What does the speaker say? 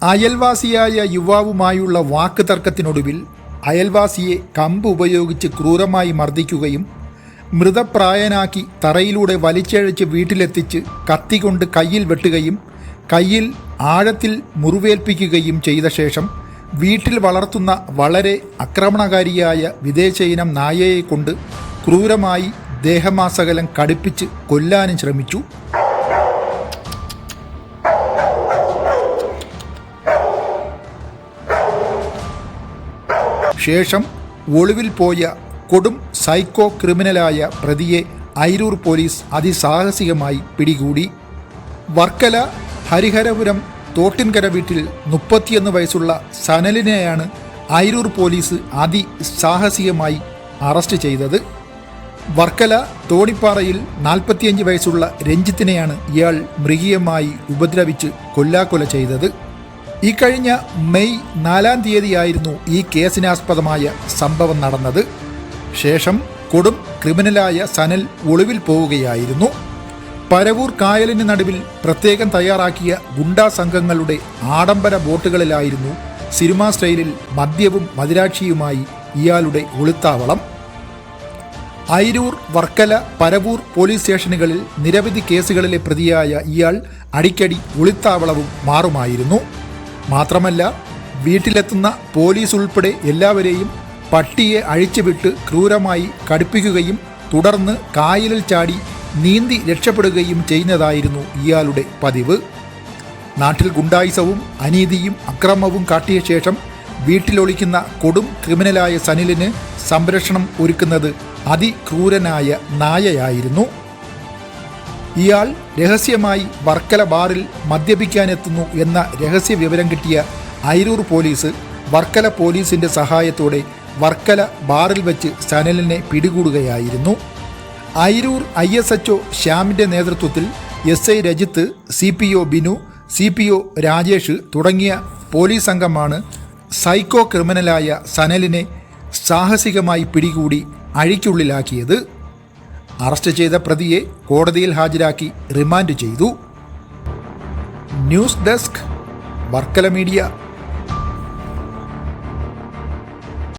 അയൽവാസിയായ യുവാവുമായുള്ള വാക്ക് തർക്കത്തിനൊടുവിൽ അയൽവാസിയെ കമ്പ് ഉപയോഗിച്ച് ക്രൂരമായി മർദ്ദിക്കുകയും മൃതപ്രായനാക്കി തറയിലൂടെ വലിച്ചഴച്ച് വീട്ടിലെത്തിച്ച് കത്തികൊണ്ട് കയ്യിൽ വെട്ടുകയും കയ്യിൽ ആഴത്തിൽ മുറിവേൽപ്പിക്കുകയും ചെയ്ത ശേഷം വീട്ടിൽ വളർത്തുന്ന വളരെ ആക്രമണകാരിയായ വിദേശ ഇനം നായയെ കൊണ്ട് ക്രൂരമായി ദേഹമാസകലം കടുപ്പിച്ച് കൊല്ലാനും ശ്രമിച്ചു. ശേഷം ഒളിവിൽ പോയ കൊടും സൈക്കോ ക്രിമിനലായ പ്രതിയെ ഐരൂർ പോലീസ് അതിസാഹസികമായി പിടികൂടി. വർക്കല ഹരിഹരപുരം തോട്ടിൻകര വീട്ടിൽ മുപ്പത്തിയൊന്ന് വയസ്സുള്ള സനലിനെയാണ് ഐരൂർ പോലീസ് അതിസാഹസികമായി അറസ്റ്റ് ചെയ്തത്. വർക്കല തോണിപ്പാറയിൽ നാൽപ്പത്തിയഞ്ച് വയസ്സുള്ള രഞ്ജിത്തിനെയാണ് ഇയാൾ മൃഗീയമായി ഉപദ്രവിച്ച് കൊല്ലാക്കൊല ചെയ്തത്. ഇക്കഴിഞ്ഞ മെയ് നാലാം തീയതിയായിരുന്നു ഈ കേസിനാസ്പദമായ സംഭവം നടന്നത്. ശേഷം കൊടും ക്രിമിനലായ സനൽ ഒളിവിൽ പോവുകയായിരുന്നു. പരവൂർ കായലിന് നടുവിൽ പ്രത്യേകം തയ്യാറാക്കിയ ഗുണ്ടാ സംഘങ്ങളുടെ ആഡംബര ബോട്ടുകളിലായിരുന്നു സിനിമാ സ്റ്റൈലിൽ മദ്യവും മദിരാക്ഷിയുമായി ഇയാളുടെ ഒളിത്താവളം. ഐരൂർ വർക്കല പരവൂർ പോലീസ് സ്റ്റേഷനുകളിൽ നിരവധി കേസുകളിലെ പ്രതിയായ ഇയാൾ അടിക്കടി ഒളിത്താവളവും മാറുമായിരുന്നു. മാത്രമല്ല വീട്ടിലെത്തുന്ന പോലീസ് ഉൾപ്പെടെ എല്ലാവരെയും പട്ടിയെ അഴിച്ചുവിട്ട് ക്രൂരമായി കടുപ്പിക്കുകയും തുടർന്ന് കായലിൽ ചാടി നീന്തി രക്ഷപ്പെടുകയും ചെയ്യുന്നതായിരുന്നു ഇയാളുടെ പതിവ്. നാട്ടിൽ ഗുണ്ടായിസവും അനീതിയും അക്രമവും കാട്ടിയ ശേഷം വീട്ടിലൊളിക്കുന്ന കൊടും ക്രിമിനലായ സനിലിന് സംരക്ഷണം ഒരുക്കുന്നത് അതിക്രൂരനായ നായയായിരുന്നു. ഇയാൾ രഹസ്യമായി വർക്കല ബാറിൽ മദ്യപിക്കാനെത്തുന്നു എന്ന രഹസ്യ വിവരം കിട്ടിയ അയിരൂർ പോലീസ് വർക്കല പോലീസിന്റെ സഹായത്തോടെ വർക്കല ബാറിൽ വെച്ച് സനലിനെ പിടികൂടുകയായിരുന്നു. അയിരൂർ ഐ എസ് എച്ച് ശ്യാമിന്റെ നേതൃത്വത്തിൽ S I Rajith C P O Binu C P O Rajesh തുടങ്ങിയ പോലീസ് സംഘമാണ് സൈക്കോ ക്രിമിനലായ സനലിനെ സാഹസികമായി പിടികൂടി അഴിക്കുള്ളിലാക്കിയത്. അറസ്റ്റ് ചെയ്ത പ്രതിയെ കോടതിയിൽ ഹാജരാക്കി റിമാൻഡ് ചെയ്തു. News desk Varkala media.